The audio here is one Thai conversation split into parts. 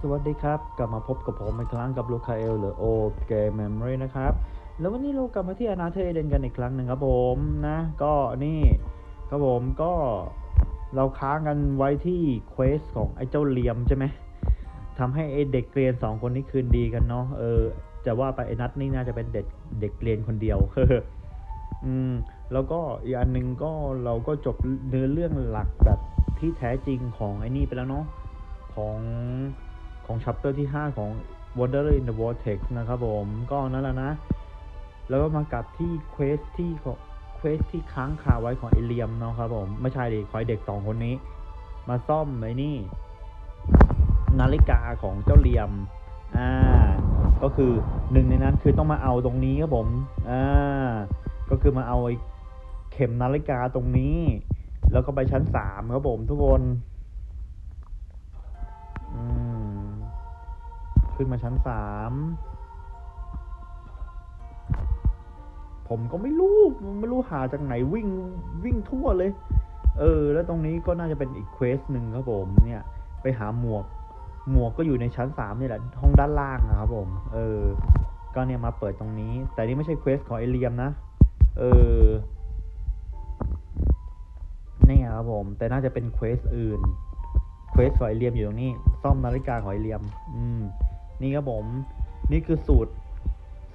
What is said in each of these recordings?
สวัสดีครับ กลับมาพบกับผมอีกครั้งกับลูคาเอลหรือโอเกมเมมโมรีนะครับ แล้ววันนี้เรากลับมาที่อนาเทเดนกันอีกครั้งหนึ่งครับผมนะ ก็นี่ครับผมก็เราค้างกันไว้ที่เควสของไอ้เจ้าเหลียมใช่ไหมทำให้ไอ้เด็กเรียนสองคนนี้คืนดีกันเนาะเออจะว่าไปไอ้นัทนี่น่าจะเป็นเด็กเด็กเรียนคนเดียวอืม แล้วก็อีกอันหนึ่งก็เราก็จบเนื้อเรื่องหลักแบบที่แท้จริงของไอ้นี่ไปแล้วเนาะของของชัปเตอร์ที่ 5 ของ Wanderer in the Vortex นะครับผมก็นั่นแหละนะ แล้วก็มากับที่เควสที่ของเควสที่ค้างคาไว้ของเอเลียมเนาะครับผม ไม่ใช่ดิคอยเด็กสองคนนี้ มาซ่อมไอ้นี่ นาฬิกาของเจ้าเลียม อ่า ก็คือหนึ่งในนั้นคือต้องมาเอาตรงนี้ครับผม อ่า ก็คือมาเอาไอ้ เข็มนาฬิกาตรงนี้ แล้วก็ไปชั้นสามครับผมทุกคนขึ้นมาชั้นสามผมก็ไม่รู้ไม่รู้หาจากไหนวิ่งวิ่งทั่วเลย เออ แล้วตรงนี้ก็น่าจะเป็นอีกเควสหนึ่งครับผมเนี่ย ไปหาหมวก หมวกก็อยู่ในชั้นสามนี่แหละห้องด้านล่างนะครับผม เออ ก็เนี่ยมาเปิดตรงนี้ แต่นี่ไม่ใช่เควสของเอเลียมนะ เออ นี่ครับผม แต่น่าจะเป็นเควสอื่นเควสของไอเลียมอยู่ตรงนี้ ซ่อมนาฬิกาของไอเลียม อืม นี่ครับผม นี่คือสูตร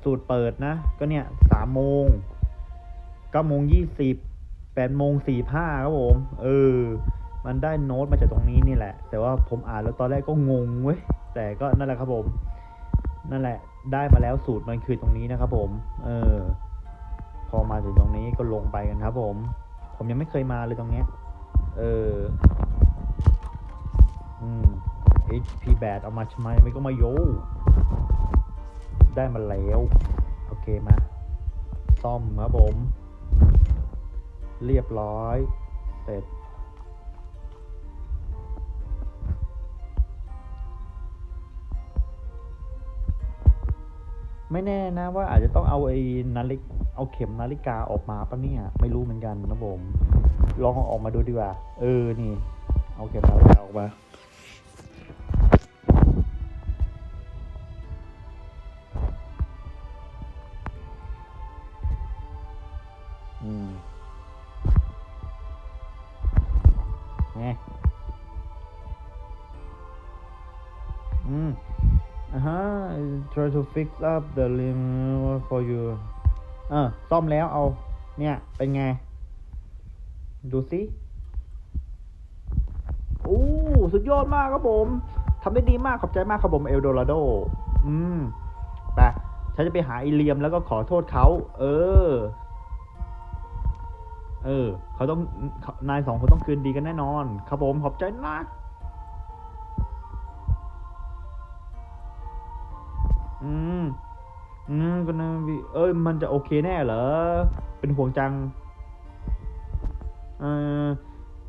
สูตรเปิดนะ ก็เนี่ยสามโมงเก้าโมงยี่สิบแปดโมงสี่ห้าครับผม เออ มันได้โน้ตมาจากตรงนี้นี่แหละ แต่ว่าผมอ่านแล้วตอนแรกก็งงเว้ย แต่ก็นั่นแหละครับผม นั่นแหละ ได้มาแล้วสูตรมันคือตรงนี้นะครับผม เออ พอมาถึงตรงนี้ก็ลงไปกันครับผม ผมยังไม่เคยมาเลยตรงเนี้ย เออ อืม HP แบดเอามาทำไมไม่ก็มาโย ได้มาแล้ว โอเคมา ซ่อมครับผม เรียบร้อย เสร็จ ไม่แน่นะว่าอาจจะต้องเอาไอ้นาฬิก เอาเข็มนาฬิกาออกมาปะเนี่ย ไม่รู้เหมือนกันนะผม ลองออกมาดูดีกว่า เออ นี่ เอาเข็มนาฬิกาออกมาอืมไงอืมอ่าฮะ try to fix up the limb for you เออ ซ่อมแล้วเอา เนี่ย เป็นไง ดูสิโอ้สุดยอดมากครับผมทำได้ดีมากขอบใจมากครับผมเอลโดราโด อืมไปฉันจะไปหาอีเลียมแล้วก็ขอโทษเขา เออ เออ เขาต้อง นายสองคนต้องคืนดีกันแน่นอน ครับผมขอบใจนะอืม อืมก็นะพี่เอ้ยมันจะโอเคแน่เหรอ เป็นห่วงจังเอ่อ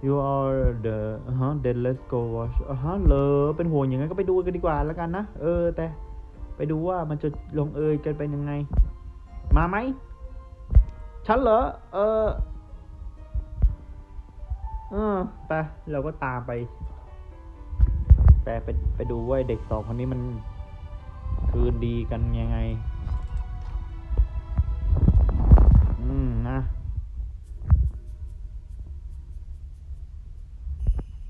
you are the ฮะ then let's go watch ฮะเลอเป็นห่วงอย่างนั้นก็ไปดูกันดีกว่าแล้วกันนะ เออ แต่ ไปดูว่ามันจะลงเอยกันเป็นยังไง มาไหมฉันเหรอ เออเออไปเราก็ตามไป แต่ไปไปดูว่าเด็กสองคนนี้มันคืนดีกันยังไง อืมนะ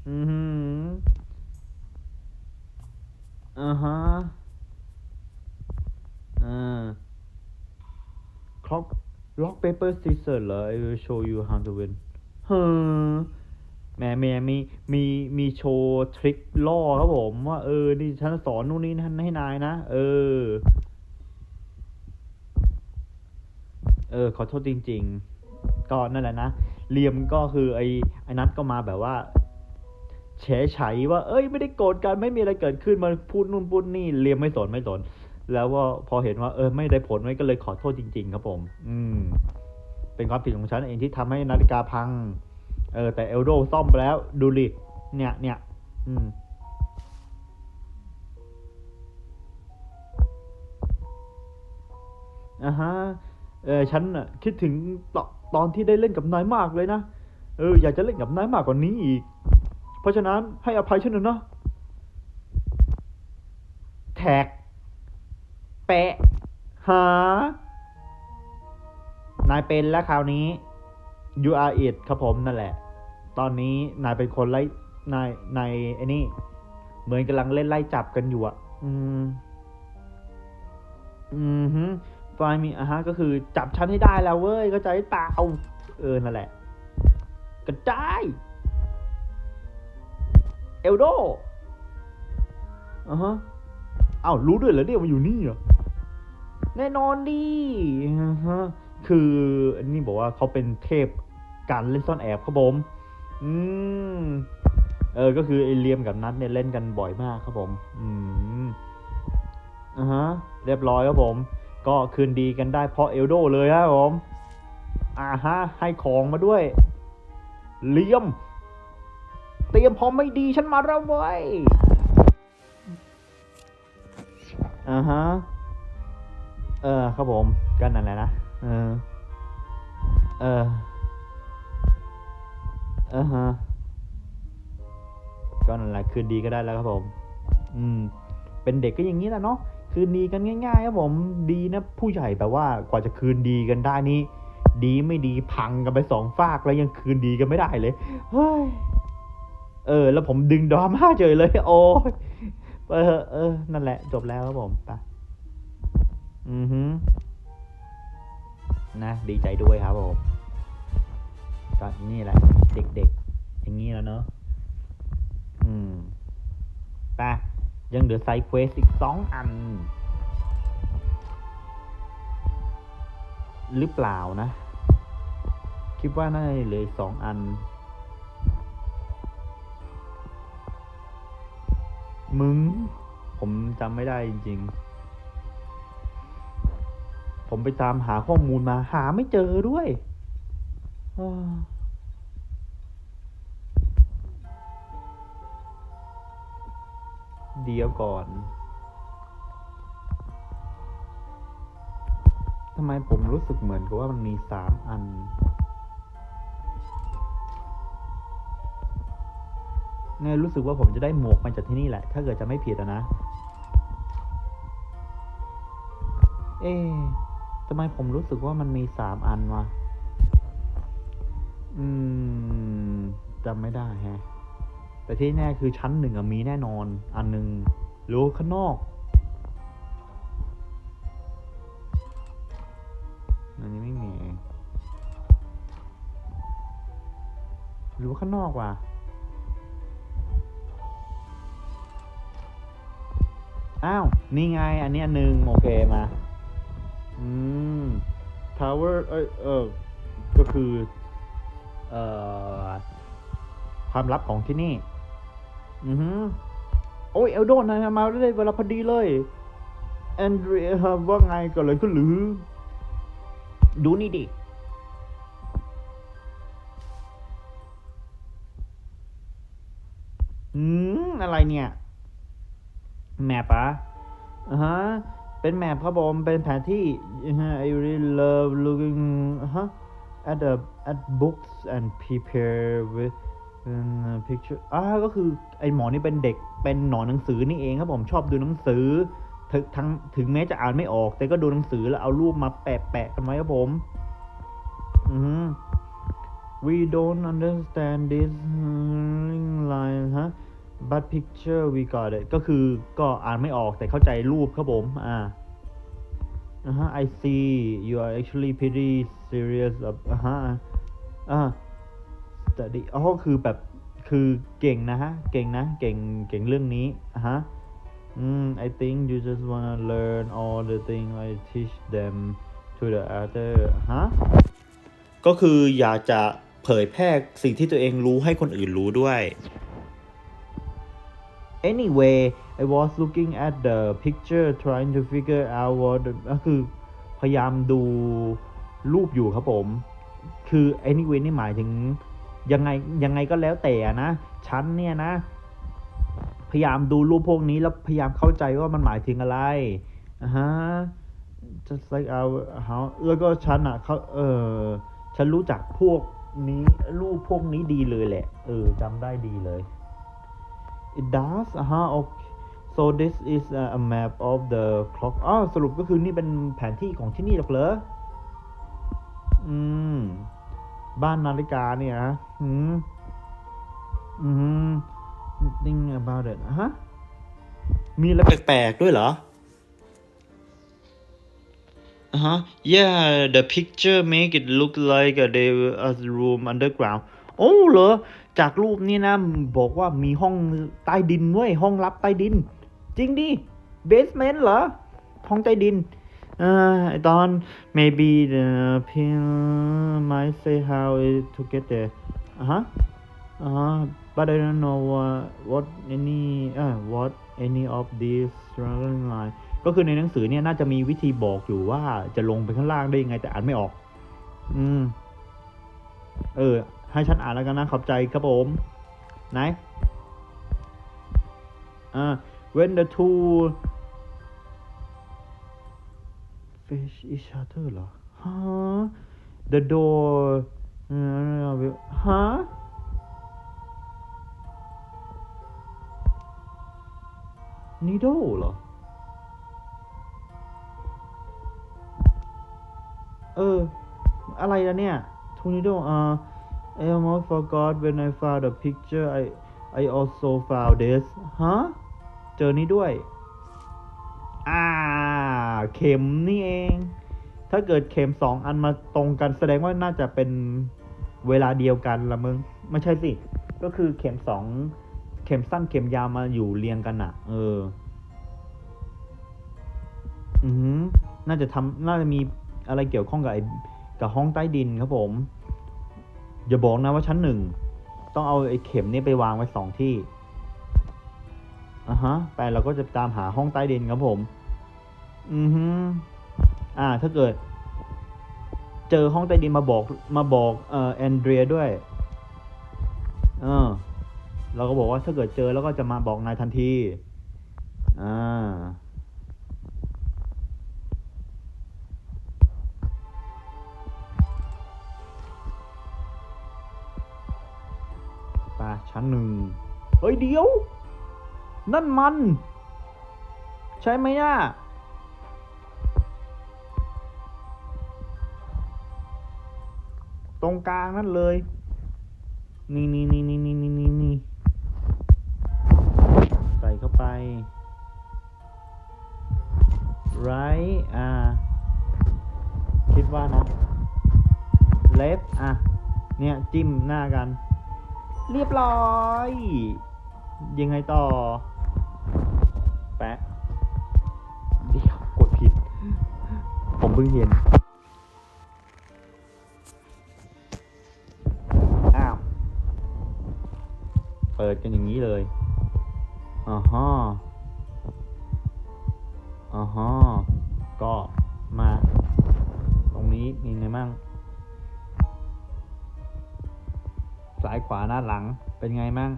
อือหืออ่าฮะอ่า clock lock paper scissors เหรอ I will show you how to win เฮ้อแหม่แหม่มีมีมีโชว์ทริคล่อครับผม ว่าเออ นี่ฉันสอนนู่นนี่นั่นให้นายนะ เออ เออขอโทษจริง ๆ ก็นั่นแหละนะเลียมก็คือไอ้ไอ้นัทก็มาแบบว่าเฉยไฉว่า เอ้ยไม่ได้โกรธกันไม่มีอะไรเกิดขึ้นมาพูดนู่นพูดนี่เลียมไม่สนไม่สน แล้วก็พอเห็นว่า เออ ไม่ได้ผลไม่ก็เลยขอโทษจริง ๆ ครับผม อืม เป็นความผิดของฉันเองที่ทำให้นาฬิกาพัง เออ แต่เอลโดซ่อมไปแล้ว ดูดิเนี่ยเนี่ยอืมอ่าฮะ เออฉันน่ะคิดถึงตอนตอนที่ได้เล่นกับนายมากเลยนะ เอออยากจะเล่นกับนายมากกว่านี้อีก เพราะฉะนั้นให้อภัยฉันเถอะนะแท็ก แปะ หา นายเป็นแล้วคราวนี้ you are it ครับผมนั่นแหละ ตอนนี้นายเป็นคนไล่นายนายไอ้นี่ เหมือนกำลังเล่นไล่จับกันอยู่อะอืม อืมฮึ ไฟมีอะฮะก็คือจับฉันให้ได้แล้วเว้ยเข้าใจเปล่าเออนั่นแหละ กระจายเอลโดอะฮะอ้าวรู้ด้วยเหรอเนี่ยมันอยู่นี่เหรอแน่นอนดิฮะคืออันนี้บอกว่าเขาเป็นเทพการเล่นซ่อนแอบครับผม อืม เออ ก็คือไอเลียมกับนัทเนี่ยเล่นกันบ่อยมากครับผม อืมอ่าฮะ เรียบร้อยครับผม ก็คืนดีกันได้เพราะเอลโดเลยครับผมอ่าฮะให้ของมาด้วยเลียม เตรียมพร้อมไม่ดีฉันมาแล้วเว้ยอ่าฮะ เออครับผมก็นั่นแหละนะ เออ เอออ่าฮะก็นั่นแหละคืนดีก็ได้แล้วครับผม อืม เป็นเด็กก็อย่างนี้แหละเนาะ คืนดีกันง่ายๆครับผมดีนะผู้ใหญ่แบบว่ากว่าจะคืนดีกันได้นี่ดีไม่ดีพังกันไปสองฝากแล้วยังคืนดีกันไม่ได้เลยเฮ้ยเออ แล้วผมดึงดราม่าเฉยเลย โอ้ยเออเออ นั่นแหละ จบแล้วครับผมไปอือฮึนะ ดีใจด้วยครับผมก็นี่แหละ เด็กๆ อย่างนี้แล้วเนอะอืมไป ยังเหลือไซเควสอีกสองอัน หรือเปล่านะ คิดว่าน่าจะเหลือสองอัน มึง ผมจำไม่ได้จริง ๆ ผมไปตามหาข้อมูลมาหาไม่เจอด้วย อ เดียวก่อนทำไมผมรู้สึกเหมือนกับว่ามันมีสามอัน เนี่ยรู้สึกว่าผมจะได้หมวกมาจากที่นี่แหละ ถ้าเกิดจะไม่ผิดนะ เอ๊ะทำไมผมรู้สึกว่ามันมีสามอันวะ อืมจำไม่ได้แฮะ แต่ที่แน่คือชั้นหนึ่งมีแน่นอน อันหนึ่งหรือข้างนอกอันนี้ไม่มีหรือว่าข้างนอกว่ะอ้าว นี่ไง อันนี้อันหนึ่งโอเคมา อืม tower เอยเออก็คือ เอ่อ ความลับของที่นี่ อือฮึโอ้ยเอลโดนายมาได้เวลาพอดีเลยแอนเดรียว่าไงก็เลยก็หรือ ดูนี่ดิอืมอะไรเนี่ย แมปอะอ่าฮะ เป็นแมปครับผม เป็นแผนที่ฮะ I really love looking อ่าฮะ at the at books and prepare with uh, picture อ่าก็คือไอหมอนี่เป็นเด็กเป็นหนอนหนังสือนี่เองครับผมชอบดูหนังสือถึงทั้งถึงแม้จะอ่านไม่ออก แต่ก็ดูหนังสือแล้วเอารูปมาแปะแปะกันไว้ครับผม อือฮึ we don't understand this line ฮะ but picture we got it ก็คือก็อ่านไม่ออกแต่เข้าใจรูปครับผม อ่าอ่าฮะ I see you are actually pretty serious อ่าฮะอ่า study อ๋อคือแบบคือเก่งนะฮะ เก่งนะ เก่งเก่งเรื่องนี้อ่าฮะอืม I think you just wanna learn all the thing I teach them to the other ฮะก็คืออยากจะเผยแพร่สิ่งที่ตัวเองรู้ให้คนอื่นรู้ด้วย Anyway I was looking at the picture trying to figure out what the- ก็คือพยายามดูรูปอยู่ครับผม คือ anyway นี่หมายถึง ยังไงยังไงก็แล้วแต่นะฉันเนี่ยนะ พยายามดูรูปพวกนี้แล้วพยายามเข้าใจว่ามันหมายถึงอะไรอ่าฮะ just like our how แล้วก็ฉันอะเขาเออฉันรู้จักพวกนี้รูปพวกนี้ดีเลยแหละ เออจำได้ดีเลย it does อะฮะ okay so this is a map of the clock อ้าวสรุปก็คือนี่เป็นแผนที่ของที่นี่หรอกเหรออืม บ้านนาฬิกาเนี่ยฮะอืมอืม think about it ฮะ มีอะไรแปลกๆด้วยเหรอ Uh huh. Yeah, the picture make it look like a they a room underground. โอ้เหรอ จากรูปนี้นะ บอกว่ามีห้องใต้ดินเว้ยห้องลับใต้ดิน จริงดิเบสเมนต์เหรอ ห้องใต้ดิน เอ่อตอน maybe the people might say how it to get there อะฮะอ่าฮะ but I don't know what what any อ่ what any of these struggling line ก็คือในหนังสือเนี่ยน่าจะมีวิธีบอกอยู่ว่าจะลงไปข้างล่างได้ยังไงแต่อ่านไม่ออก อืม เออ ให้ฉันอ่านแล้วกันนะขอบใจครับผม ไหน อ่า when the two face each other เหรอฮะ the door ฮะ needle เหรอ เออ อะไรละเนี่ย tornado อ่า I almost forgot when I found the picture I I also found this ฮะ เจอนี้ด้วย อ่า เข็มนี่เอง ถ้าเกิดเข็มสองอันมาตรงกันแสดงว่าน่าจะเป็นเวลาเดียวกันละมึง ไม่ใช่สิ ก็คือเข็มสอง เข็มสั้นเข็มยาวมาอยู่เรียงกันอะเออ อือน่าจะทำน่าจะมีอะไรเกี่ยวข้องกับไอ้กับห้องใต้ดินครับผม อย่าบอกนะว่าชั้นหนึ่ง ต้องเอาไอ้เข็มนี่ไปวางไว้สองที่ อะฮะ ไปเราก็จะตามหาห้องใต้ดินครับผม อือฮึอ่า ถ้าเกิด เจอห้องใต้ดินมาบอกมาบอกเอ่อแอนเดรียด้วย เออ เราก็บอกว่าถ้าเกิดเจอแล้วก็จะมาบอกนายทันที อ่าไปชั้นหนึ่งเฮ้ยเดี๋ยว นั่นมัน ใช่ไหมน่ะตรงกลางนั่นเลย นี่นี่นี่นี่นี่นี่นี่นี่ใส่เข้าไป right อ่า คิดว่านะ left อะ เนี่ย จิ้มหน้ากัน เรียบร้อย ยังไงต่อ ผมเพิ่งเห็น อ้าว เปิดกันอย่างนี้เลยอ่าฮะอ่าฮะก็มา ตรงนี้มีไงมั่งซ้ายขวาหน้าหลังเป็นไงมั่ง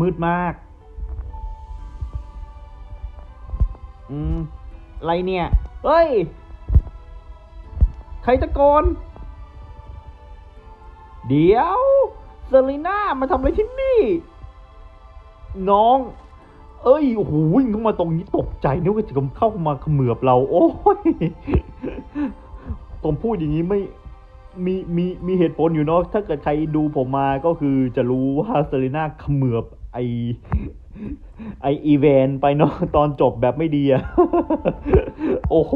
มืดมาก อืม อะไรเนี่ย เฮ้ย ใครตะโกน เดี๋ยว เซรีน่ามาทำอะไรที่นี่ น้อง เอ้ย โอ้โหวิ่งเข้ามาตรงนี้ตกใจนึกว่าจะเข้ามาเขมือบเรา โอ้ยผมพูดอย่างนี้ไม่มีมีมีเหตุผลอยู่เนาะถ้าเกิดใครดูผมมาก็คือจะรู้ว่าเซรีน่าเขมือบไอไออีเวนไปเนาะตอนจบแบบไม่ดีอะโอ้โห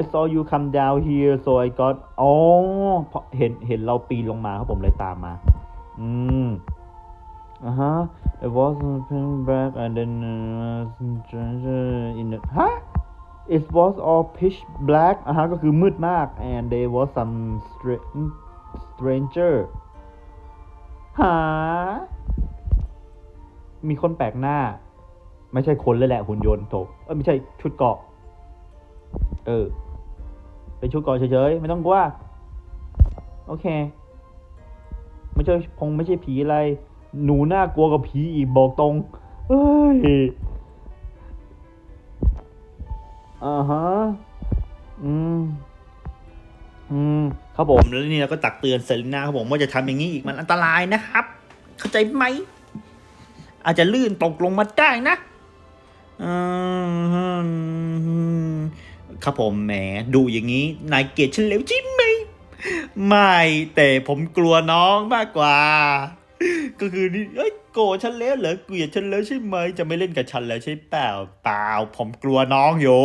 I saw you come down here so I got อ๋อเพราะเห็นเห็นเราปีนลงมาครับผมเลยตามมา อืมอ่าฮะ I was paying back and then uh, stranger in the ฮะ it was all pitch black อ่าฮะก็คือมืดมาก and there was some stranger stranger หา มีคนแปลกหน้า ไม่ใช่คนเลยแหละหุ่นยนต์โถเออไม่ใช่ชุดเกาะ เออ เป็นชุดเกาะเฉยๆ ไม่ต้องกลัว โอเค ไม่ใช่คงไม่ใช่ผีอะไร หนูน่ากลัวกับผีอีกบอกตรงเฮ้ยอ่าฮะ อืม อืม ครับผม แล้วนี่เราก็ตักเตือนเซรีนาครับผมว่าจะทำอย่างนี้อีกมันอันตรายนะครับ เข้าใจไหม อาจจะลื่นตกลงมาได้นะครับผมแหมดูอย่างนี้ นายเกลียดฉันแล้วใช่ไหม ไม่ แต่ผมกลัวน้องมากกว่า ก็คือนี่เอ้ยโกรธฉันแล้วเหรอเกลียดฉันแล้วใช่ไหม จะไม่เล่นกับฉันแล้วใช่เปล่าเปล่า ผมกลัวน้องอยู่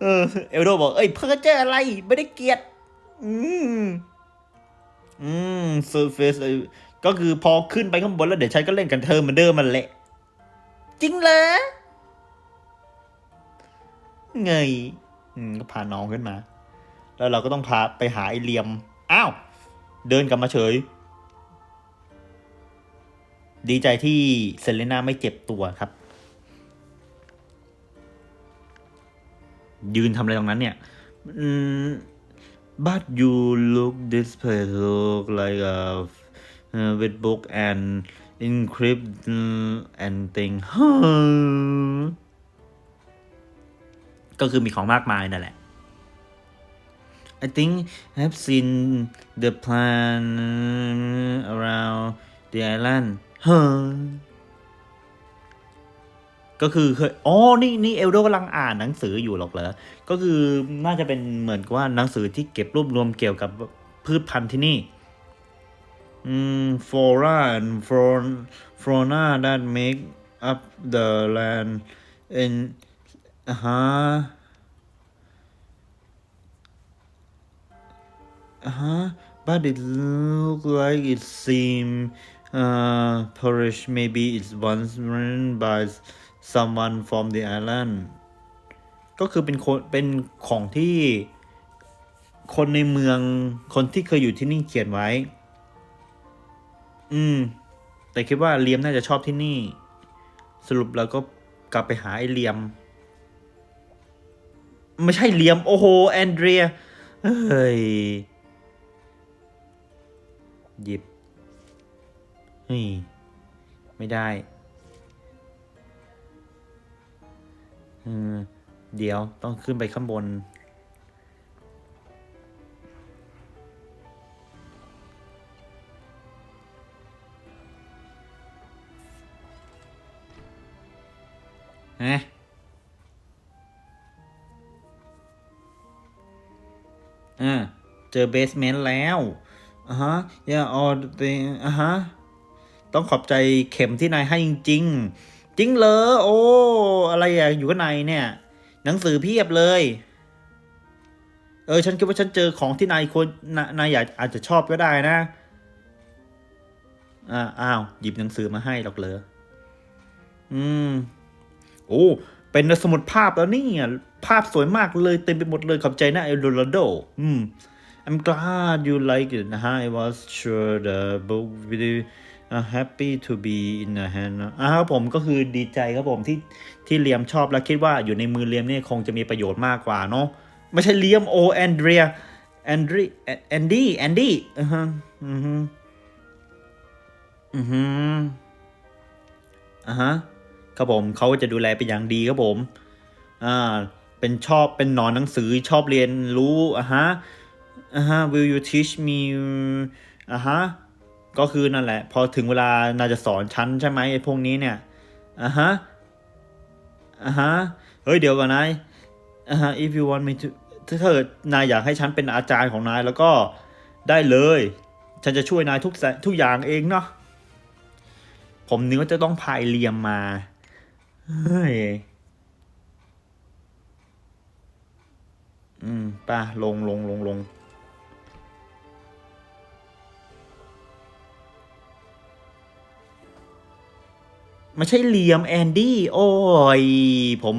เออเอลโดบอก เอ้ยเพ้อเจออะไร ไม่ได้เกลียด อืม อืมเซอร์เฟซก็คือพอขึ้นไปข้างบนแล้วเดี๋ยวฉันก็เล่นกันเธอเหมือนเดิมมันแหละ จริงเหรอไงอืมก็พาน้องขึ้นมา แล้วเราก็ต้องพาไปหาไอเหลียม อ้าว เดินกลับมาเฉย ดีใจที่เซเลน่าไม่เจ็บตัวครับ ยืนทำอะไรตรงนั้นเนี่ย อืม but you look this place look like a uh, with book and encrypt and thing ก็คือมีของมากมายนั่นแหละ I think I've seen the plan around the island ฮะ ก็คือเคยอ๋อนี่นี่เอลโดกำลังอ่านหนังสืออยู่หรอกเหรอ ก็คือน่าจะเป็นเหมือนกับว่าหนังสือที่เก็บรวบรวมเกี่ยวกับพืชพันธุ์ที่นี่อืม flora and fauna that make up the land in ฮะฮะ but it look like it seem uh perish maybe it's once run by someone from the island ก็คือเป็นคนเป็นของที่คนในเมืองคนที่เคยอยู่ที่นี่เขียนไว้ อืม แต่คิดว่าเลียมน่าจะชอบที่นี่ สรุปแล้วก็กลับไปหาไอ้เลียม ไม่ใช่เลียม โอ้โห แอนเดรีย เฮ้ย หยิบเฮ้ย ไม่ได้ ออเดี๋ยวต้องขึ้นไปข้างบน ฮะ อ่า เจอเบสเมนต์แล้วอ่าฮะ อย่าออดเตอ่าฮะ ต้องขอบใจเข็มที่นายให้จริง ๆ จริงเหรอ โอ้ อะอยู่ข้างในเนี่ย หนังสือเพียบเลย เออ ฉันคิดว่าฉันเจอของที่นายคนานายอยากอาจจะชอบก็ได้นะอ่าอ้าว หยิบหนังสือมาให้หรอกเหรออืม โอ้เป็นสมุดภาพแล้วนี่อะภาพสวยมากเลยเต็มไปหมดเลยขอบใจนะเอลโดราโด อืม I'm glad you like it นะฮะ I was sure the book really uh, happy to be in the hand อ่าครับผมก็คือดีใจครับผมที่ที่เลียมชอบและคิดว่าอยู่ในมือเลียมเนี่ยคงจะมีประโยชน์มากกว่าเนาะไม่ใช่เลียมโอแอนเดรียแอนดรีแอนดี้แอนดี้อือฮึอือฮึอือฮึอ่าฮะครับผมเขาจะดูแลเป็นอย่างดีครับผมอ่าเป็นชอบเป็นหนอนหนังสือชอบเรียนรู้อะฮะอะฮะ will you teach me อะฮะ ก็คือนั่นแหละ พอถึงเวลานาจะสอนฉันใช่ไหมไอ้พวกนี้เนี่ยอะฮะอะฮะเฮ้ยเดี๋ยวก่อนนายอะฮะ if you want me to ถ้าเกิดนายอยากให้ฉันเป็นอาจารย์ของนายแล้วก็ได้เลย ฉันจะช่วยนายทุกทุกอย่างเองเนาะผมนึกว่าจะต้องพายเลียมมาเฮ้ยอืมป่ะลงลงลงลง ไม่ใช่เหลียมแอนดี้ โอ้ย ผม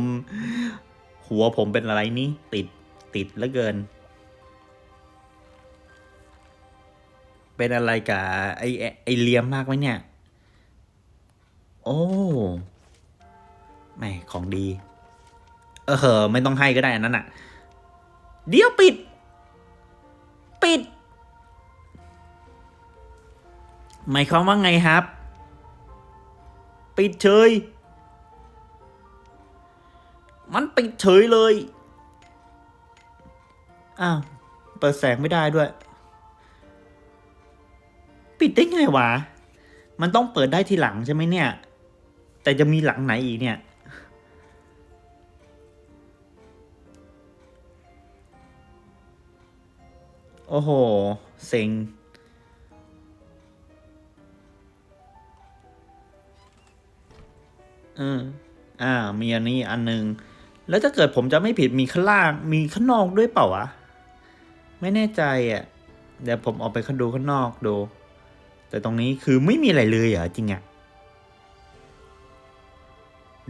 หัวผมเป็นอะไรนี่ ติดติดเหลือเกิน เป็นอะไรกับไอไอเหลียมมากไหมเนี่ย โอ้แม่ของดี เออเหอไม่ต้องให้ก็ได้อันนั้นอะ เดี๋ยวปิด ปิด หมายความว่าไงครับ ปิดเฉย มันปิดเฉยเลย อ้าว เปิดแสงไม่ได้ด้วย ปิดได้ไงวะ มันต้องเปิดได้ทีหลังใช่ไหมเนี่ย แต่จะมีหลังไหนอีกเนี่ยโอ้โห เซ็ง เออ อ่า มีอันนี้อันหนึ่งแล้วถ้าเกิดผมจะไม่ผิดมีข้างล่างมีข้างนอกด้วยเปล่าวะ ไม่แน่ใจอะ เดี๋ยวผมออกไปดูข้างนอกดู แต่ตรงนี้คือไม่มีอะไรเลยเหรอจริงอะ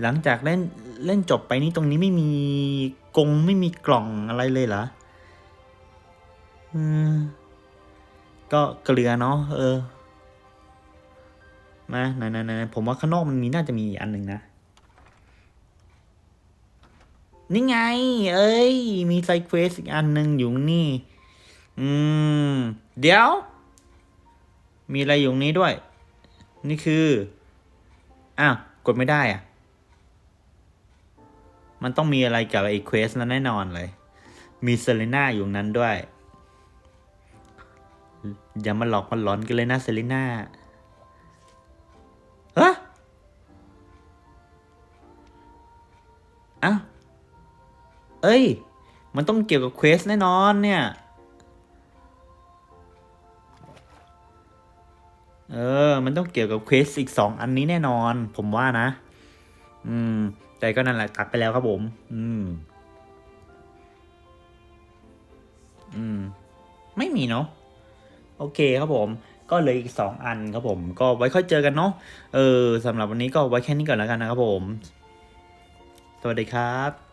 หลังจากเล่นเล่นจบไปนี่ตรงนี้ไม่มีกรงไม่มีกล่องอะไรเลยเหรออืมก็เกลือเนาะเออ มาไหนไหนไหนผมว่าข้างนอกมันมีน่าจะมีอีกอันหนึ่งนะนี่ไง เอ้ย มีไซเควสอีกอันหนึ่งอยู่นี่ อืม เดี๋ยว มีอะไรอยู่นี้ด้วย นี่คือ อ้าว กดไม่ได้อะมันต้องมีอะไรกับไอเควสนั้นแน่นอนเลย มีเซเลน่าอยู่นั้นด้วย อย่ามาหลอกมาหลอนกันเลยนะเซเลน่า เอ้ย มันต้องเกี่ยวกับเควสแน่นอนเนี่ย เออ มันต้องเกี่ยวกับเควสอีกสองอันนี้แน่นอน ผมว่านะ อืม แต่ก็นั่นแหละตัดไปแล้วครับผม อืม อืม ไม่มีเนาะ โอเคครับผมก็เหลยอีกสองอันครับผม ก็ไว้ค่อยเจอกันเนาะ เออสำหรับวันนี้ก็ไว้แค่นี้ก่อนแล้วกันนะครับผม สวัสดีครับ